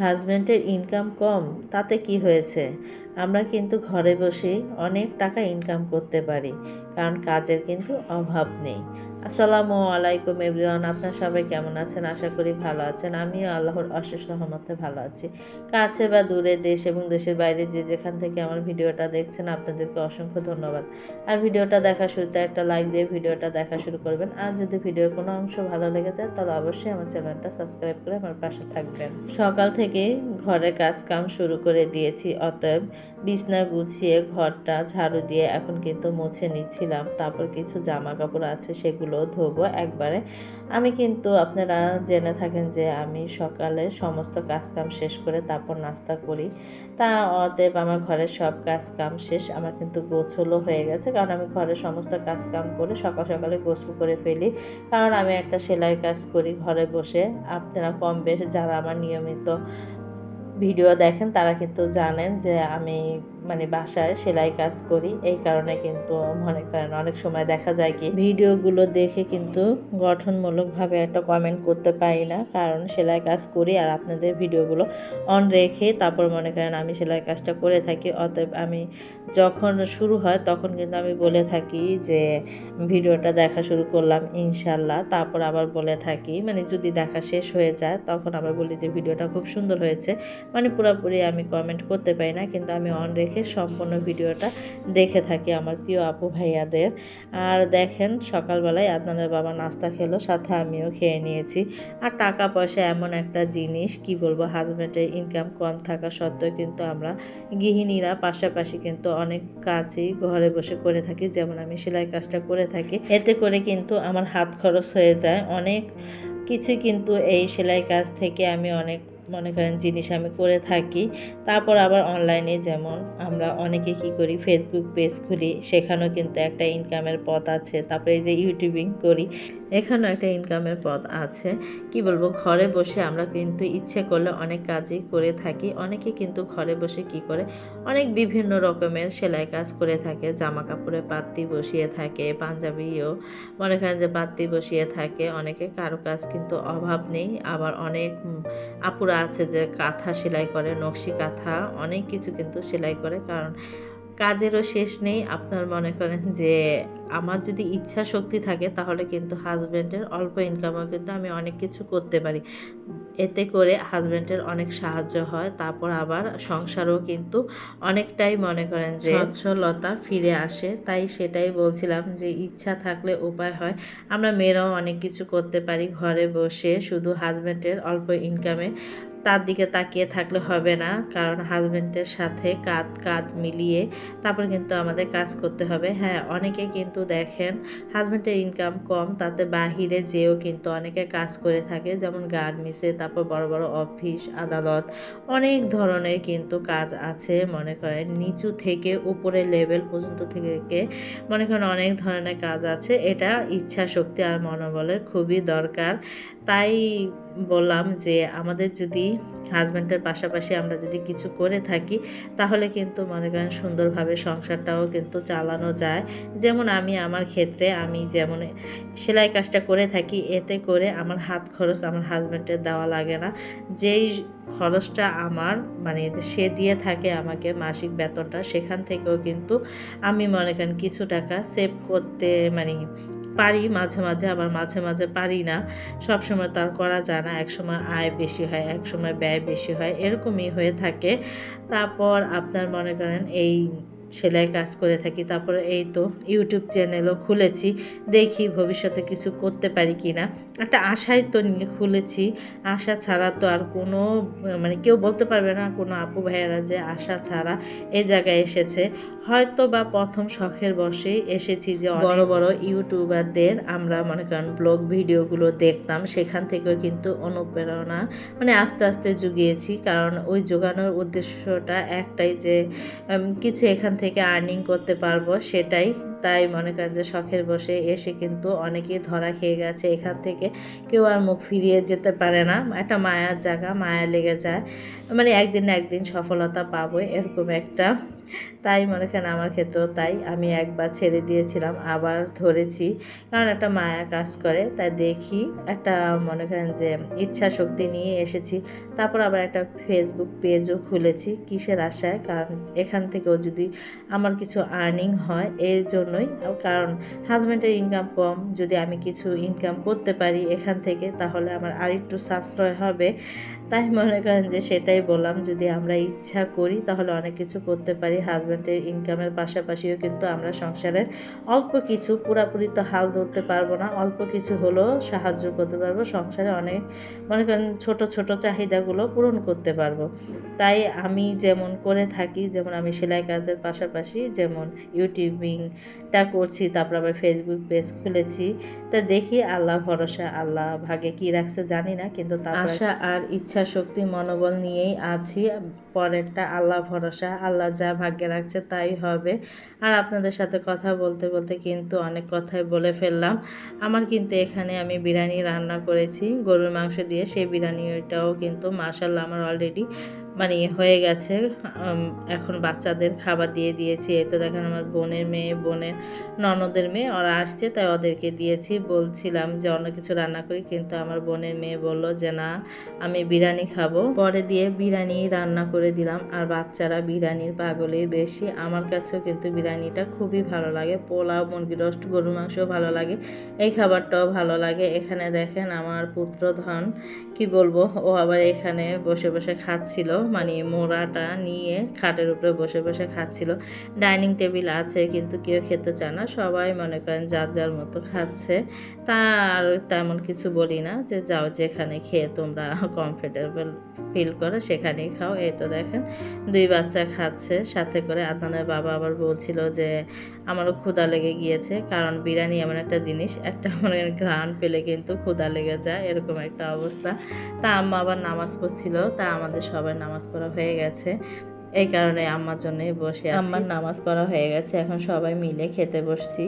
হাজব্যান্ডের ইনকাম কম, তাতে কি হয়েছে? আমরা কিন্তু ঘরে বসেই অনেক টাকা ইনকাম করতে পারি, কারণ কাজের কিন্তু অভাব নেই। আসসালামু আলাইকুম এভরিওয়ান, আপনার সবাই কেমন আছেন? আশা করি ভালো আছেন। আমিও আল্লাহর অশেষ রহমতে ভালো আছি। কাছে বা দূরে দেশ এবং দেশের বাইরে যে যেখান থেকে আমার ভিডিওটা দেখছেন, আপনাদেরকে অসংখ্য ধন্যবাদ। আর ভিডিওটা দেখা শুরুতে একটা লাইক দিয়ে ভিডিওটা দেখা শুরু করবেন। আর যদি ভিডিওর কোনো অংশ ভালো লেগে যায়, তাহলে অবশ্যই আমার চ্যানেলটা সাবস্ক্রাইব করে আমার পাশে থাকবেন। সকাল থেকে ঘরে কাজ কাম শুরু করে দিয়েছি অতএব বিছনা গুছিয়ে, ঘরটা ঝাড়ু দিয়ে এখন কিন্তু মুছে নিচ্ছিলাম। তারপর কিছু জামা কাপড় আছে, সেগুলো ধোবো একবারে। আমি কিন্তু, আপনারা জেনে থাকেন যে আমি সকালে সমস্ত কাজ কাম শেষ করে তারপর নাস্তা করি। তা অতএব আমার ঘরের সব কাজ কাম শেষ, আমার কিন্তু গোছলও হয়ে গেছে। কারণ আমি ঘরের সমস্ত কাজ কাম করে সকাল সকালে গোসল করে ফেলি। কারণ আমি একটা সেলাই কাজ করি ঘরে বসে। আপনারা কম বেশ, যারা আমার নিয়মিত ভিডিও দেখেন, তারা কিন্তু জানেন যে আমি মানে বাসায় সেলাই কাজ করি। এই কারণে কিন্তু মনে করেন অনেক সময় দেখা যায় কি, ভিডিওগুলো দেখে কিন্তু গঠনমূলকভাবে একটা কমেন্ট করতে পারি না। কারণ সেলাই কাজ করি আর আপনাদের ভিডিওগুলো অন রেখে তারপর মনে করেন আমি সেলাই কাজটা করে থাকি। অতএব আমি যখন শুরু হয় তখন কিন্তু আমি বলে থাকি যে, ভিডিওটা দেখা শুরু করলাম ইনশাল্লাহ তারপর আবার বলে থাকি। মানে যদি দেখা শেষ হয়ে যায় তখন আবার বলি যে, ভিডিওটা খুব সুন্দর হয়েছে। মানে পুরোপুরি আমি কমেন্ট করতে পারি না, কিন্তু আমি অন রেখে সম্পূর্ণ ভিডিওটা দেখে থাকি আমার প্রিয় আপু ভাইয়াদের। আর দেখেন, সকালবেলায় আপনাদের বাবা নাস্তা খেলো, সাথে আমিও খেয়ে নিয়েছি। আর টাকা পয়সা এমন একটা জিনিস, কি বলব হাজব্যান্ডের ইনকাম কম থাকা সত্ত্বেও কিন্তু আমরা গৃহিণীরা পাশাপাশি কিন্তু অনেক কাজই ঘরে বসে করে থাকি, যেমন আমি সেলাই কাজটা করে থাকি। এতে করে কিন্তু আমার হাত খরচ হয়ে যায়। অনেক কিছুই কিন্তু এই সেলাই কাজ থেকে আমি অনেক মনে করেন জিনিস আমি করে থাকি। তারপর আবার অনলাইনে যেমন আমরা অনেকে কি করি ফেসবুক পেজ খুলি, সেখানেও কিন্তু একটা ইনকামের পথ আছে। তারপরে এই যে ইউটিউবিং করি এখানেও একটা ইনকামের পথ আছে। কি বলব, ঘরে বসে আমরা কিন্তু ইচ্ছে করলে অনেক কাজই করে থাকি। অনেকে কিন্তু ঘরে বসে কি করে? অনেক বিভিন্ন রকমের সেলাই কাজ করে থাকে। জামা কাপড়ে পাত্তি বসিয়ে থাকে, পাঞ্জাবিও। মনে করেন যে পাত্তি বসিয়ে থাকে। অনেকে কারও কাজ কিন্তু অভাব নেই। আবার অনেক আপুরা আছে যে কাঁথা সেলাই করে, নকশি কাঁথা, অনেক কিছু কিন্তু সেলাই করে। কারণ কাজেরও শেষ নেই। আপনার মনে করেন যে আমার যদি ইচ্ছা শক্তি থাকে তাহলে কিন্তু হাজব্যান্ডের অল্প ইনকামও কিন্তু আমি অনেক কিছু করতে পারি। এতে করে হাজব্যান্ডের অনেক সাহায্য হয়। তারপর আবার সংসারও কিন্তু অনেকটাই মনে করেন যে সচ্ছলতা ফিরে আসে। তাই সেটাই বলছিলাম যে ইচ্ছা থাকলে উপায় হয়। আমরা মেয়েরাও অনেক কিছু করতে পারি ঘরে বসে। শুধু হাজব্যান্ডের অল্প ইনকামে তার দিকে তাকিয়ে থাকলে হবে না। কারণ হাজব্যান্ডের সাথে কাঁধ কাঁধ মিলিয়ে তারপর কিন্তু আমাদের কাজ করতে হবে। হ্যাঁ অনেকে কিন্তু দেখেন হাজব্যান্ডের ইনকাম কম, তাতে বাহিরে যেও কিন্তু অনেকে কাজ করে থাকে। যেমন গার্মেন্টসে তারপর বড় বড় অফিস আদালত, অনেক ধরনের কিন্তু কাজ আছে মনে করেন। নিচু থেকে উপরের লেভেল পর্যন্ত থেকে মনে করেন অনেক ধরনের কাজ আছে। এটা ইচ্ছা শক্তি আর মনোবলের খুবই দরকার। তাই বললাম যে আমাদের যদি হাজব্যান্ডের পাশাপাশি আমরা যদি কিছু করে থাকি, তাহলে কিন্তু মনে করেন সুন্দরভাবে সংসারটাও কিন্তু চালানো যায়। যেমন আমি আমার ক্ষেত্রে আমি যেমন সেলাই কাজটা করে থাকি, এতে করে আমার হাত খরচ আমার হাজব্যান্ডের দেওয়া লাগে না। যেই খরচটা আমার মানে সে দিয়ে থাকে আমাকে মাসিক বেতনটা, সেখান থেকেও কিন্তু আমি মনে করেন কিছু টাকা সেভ করতে মানে পারি, মাঝে মাঝে আবার মাঝে মাঝে পারি না। সব সময় তার করা যায় না। এক সময় আয় বেশি হয় এক সময় ব্যয় বেশি হয়, এরকমই হয়ে থাকে। তারপর আপনার মনে করেন এই সেলাই কাজ করে থাকি, তারপরে এই তো ইউটিউব চ্যানেলও খুলেছি, দেখি ভবিষ্যতে কিছু করতে পারি কি না একটা আশাই তো নিয়ে খুলেছি, আশা ছাড়া তো আর কোনো মানে কেউ বলতে পারবে না, কোনো আপু ভাইয়েরা যে আশা ছাড়া এ জায়গায় এসেছে। হয়তো বা প্রথম শখের বসেই এসেছি যে বড় বড় ইউটিউবারদের আমরা মনে করেন ব্লগ ভিডিওগুলো দেখতাম, সেখান থেকেও কিন্তু অনুপ্রেরণা মানে আস্তে আস্তে জুগিয়েছি। কারণ ওই যোগানোর উদ্দেশ্যটা একটাই যে কিছু এখান থেকে আর্নিং করতে পারব সেটাই তাই মনে করেন যে শখের বসে এসে কিন্তু অনেকেই ধরা খেয়ে গেছে। এখান থেকে কেউ আর মুখ ফিরিয়ে যেতে পারে না। একটা মায়ার জায়গা, মায়া লেগে যায়। মানে একদিন না একদিন সফলতা পাবো এরকম একটা। তাই মনে করেন আমার ক্ষেত্রেও তাই। আমি একবার ছেড়ে দিয়েছিলাম, আবার ধরেছি। কারণ একটা মায়া কাজ করে। তাই দেখি একটা মনে করেন যে ইচ্ছা শক্তি নিয়ে এসেছি। তারপর আবার একটা ফেসবুক পেজও খুলেছি কিসের আশায়? কারণ এখান থেকেও যদি আমার কিছু আর্নিং হয়, এর জন্যই। কারণ হাজব্যান্ডের ইনকাম কম, যদি আমি কিছু ইনকাম করতে পারি এখান থেকে, তাহলে আমার আরেকটু সাশ্রয় হবে। তাই মনে করেন যে সেটাই বললাম, যদি আমরা ইচ্ছা করি, তাহলে অনেক কিছু করতে পারি। হাজব্যান্ডের ইনকামের পাশাপাশিও কিন্তু আমরা সংসারের অল্প কিছু, পুরাপুরি তো হাল ধরতে পারব না, অল্প কিছু হলেও সাহায্য করতে পারব। সংসারে অনেক, মনে করেন ছোট ছোট চাহিদাগুলো পূরণ করতে পারব। তাই আমি যেমন করে থাকি, যেমন আমি সেলাই কাজের পাশাপাশি, যেমন ইউটিউবিংটা করছি, তারপর আবার ফেসবুক পেজ খুলেছি। তা দেখি আল্লাহ ভরসা, আল্লাহ ভাগে কি রাখছে জানি না, কিন্তু আশা আর ইচ্ছা শক্তি মনোবল নিয়েই আছি। পরেরটা আল্লাহ ভরসা, আল্লাহ যা ভাগ্যে রাখছে তাই হবে। আর আপনাদের সাথে কথা বলতে বলতে কিন্তু অনেক কথাই বলে ফেললাম। আমার কিন্তু এখানে আমি বিরিয়ানি রান্না করেছি, গরুর মাংস দিয়ে, সেই বিরিয়ানিটাও কিন্তু মাসাল্লাহ আমার অলরেডি মানে হয়ে গেছে এখন বাচ্চাদের খাবার দিয়ে দিয়েছি। এই তো দেখেন আমার বোনের মেয়ে, বোনের ননদের মেয়ে, ওরা আসছে, তাই ওদেরকে দিয়েছি। বলছিলাম যে অন্য কিছু রান্না করি, কিন্তু আমার বোনের মেয়ে বলল যে না, আমি বিরিয়ানি খাব। পরে দিয়ে বিরিয়ানি রান্না করে দিলাম, আর বাচ্চারা বিরিয়ানির পাগলের বেশি। আমার কাছেও কিন্তু বিরিয়ানিটা খুবই ভালো লাগে। পোলাও, মুরগি রোস্ট গরু মাংসও ভালো লাগে। এই খাবারটাও ভালো লাগে। এখানে দেখেন আমার পুত্র ধন কি বলব, ও আবার এখানে বসে বসে খাচ্ছিল। মানে মোড়াটা নিয়ে খাটের উপরে বসে বসে খাচ্ছিল। ডাইনিং টেবিল আছে, কিন্তু কেউ খেতে চায় না। সবাই মনে করেন যার যার মতো খাচ্ছে। তা আর তেমন কিছু বলি না যে, যাও যেখানে খেয়ে তোমরা কমফোর্টেবল ফিল করো, সেখানেই খাও। এই তো দেখেন, দুই বাচ্চা খাচ্ছে। সাথে করে আদনানের বাবা আবার বলছিল যে, আমারও ক্ষুধা লেগে গিয়েছে। কারণ বিরিয়ানি এমন একটা জিনিস, একটা মানে ঘ্রাণ পেলে কিন্তু ক্ষুধা লেগে যায়, এরকম একটা অবস্থা। তা আম্মা আবার নামাজ পড়ছিল, তা আমাদের সবাই নামাজ পড়া হয়ে গেছে। এই কারণে আমার জন্যই বসে আমার নামাজ পড়া হয়ে গেছে, এখন সবাই মিলে খেতে বসছি।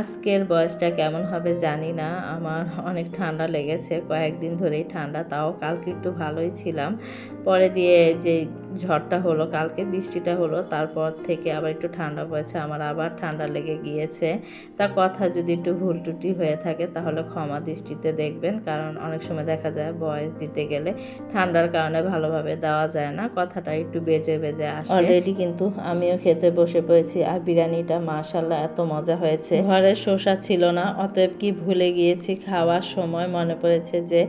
আজকের বয়সটা কেমন হবে জানি না, আমার অনেক ঠান্ডা লেগেছে, কয়েকদিন ধরেই ঠান্ডা, তাও কালকে একটু ভালোই ছিলাম। পরে দিয়ে যে ঝড়টা হলো কালকে বৃষ্টিটা হলো তারপর থেকে আবার একটু ঠান্ডা পড়েছে আমার আবার ঠান্ডা লেগে গিয়েছে। তা কথা যদি একটু ভুল টুটি হয়ে থাকে তাহলে ক্ষমা দৃষ্টিতে দেখবেন কারণ অনেক সময় দেখা যায় বয়স দিতে গেলে ঠান্ডার কারণে ভালোভাবে দেওয়া যায় না কথাটা একটু বেজে বেজে আসে। অলরেডি কিন্তু আমিও খেতে বসে পড়েছি আর বিরিয়ানিটা মাশাল্লাহ এত মজা হয়েছে। ঘরে শসা ছিল না অতএব কি ভুলে গিয়েছি খাওয়ার সময় মনে পড়েছে যে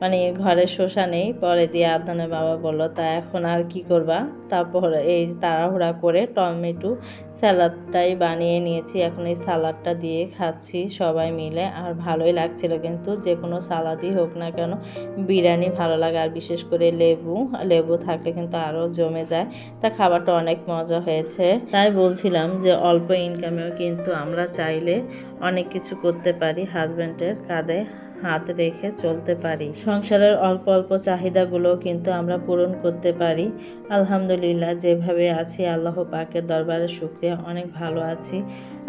মানে ঘরে শসা নেই পরে দিয়ে আদানের বাবা বলল তা এখন আর কি করবা? তারপর এই তাড়াহুড়া করে টমেটো স্যালাডটাই বানিয়ে নিয়েছি। এখন এই সালাডটা দিয়ে খাচ্ছি সবাই মিলে। আর ভালোই লাগছিল কিন্তু যে কোনো সালাদই হোক না কেন, বিরিয়ানি ভালো লাগে। আর বিশেষ করে লেবু লেবু থাকলে কিন্তু আরও জমে যায়। তা খাবারটা অনেক মজা হয়েছে। তাই বলছিলাম যে অল্প ইনকামেও কিন্তু আমরা চাইলে অনেক কিছু করতে পারি হাজব্যান্ডের কাঁধে। হাত রেখে চলতে পারি। সংসারের অল্প অল্প চাহিদাগুলো কিন্তু আমরা পূরণ করতে পারি। আলহামদুলিল্লাহ, যেভাবে আছি, আল্লাহ পাকের দরবারে শুক্রিয়া, অনেক ভালো আছি।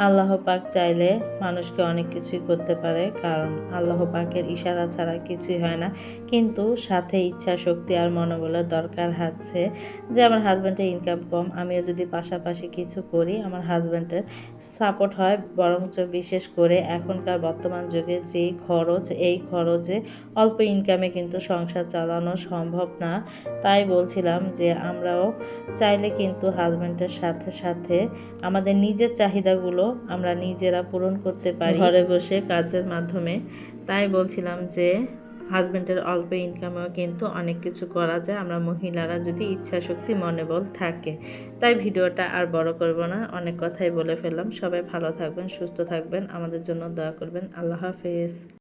আল্লাহ পাক চাইলে মানুষকে অনেক কিছুই করতে পারে, কারণ আল্লাহ পাকের ইশারা ছাড়া কিছুই হয় না। কিন্তু সাথে ইচ্ছা, শক্তি আর মনোবলের দরকার আছে। যে আমার হাজব্যান্ডের ইনকাম কম, আমিও যদি পাশাপাশি কিছু করি, আমার হাজব্যান্ডের সাপোর্ট হয়। বরঞ্চ বিশেষ করে এখনকার বর্তমান যুগে যেই খরচ, এই খরচে অল্প ইনকামে কিন্তু সংসার চালানো সম্ভব না। তাই বলছিলাম যে আমরাও চাইলে কিন্তু হাজব্যান্ডের সাথে সাথে আমাদের নিজের চাহিদাগুলো আমরা নিজেরা পূরণ করতে পারি। ঘরে বসে কাজের মাধ্যমে। তাই বলছিলাম যে হাজব্যান্ডের অল্প ইনকামেও কিন্তু অনেক কিছু করা যায়। আমরা মহিলারা যদি ইচ্ছা শক্তি মনে বল থাকে। তাই ভিডিওটা আর বড় করব না। অনেক কথাই বলে ফেললাম। সবাই ভালো থাকবেন, সুস্থ থাকবেন। আমাদের জন্য দয়া করবেন। আল্লাহ হাফেজ।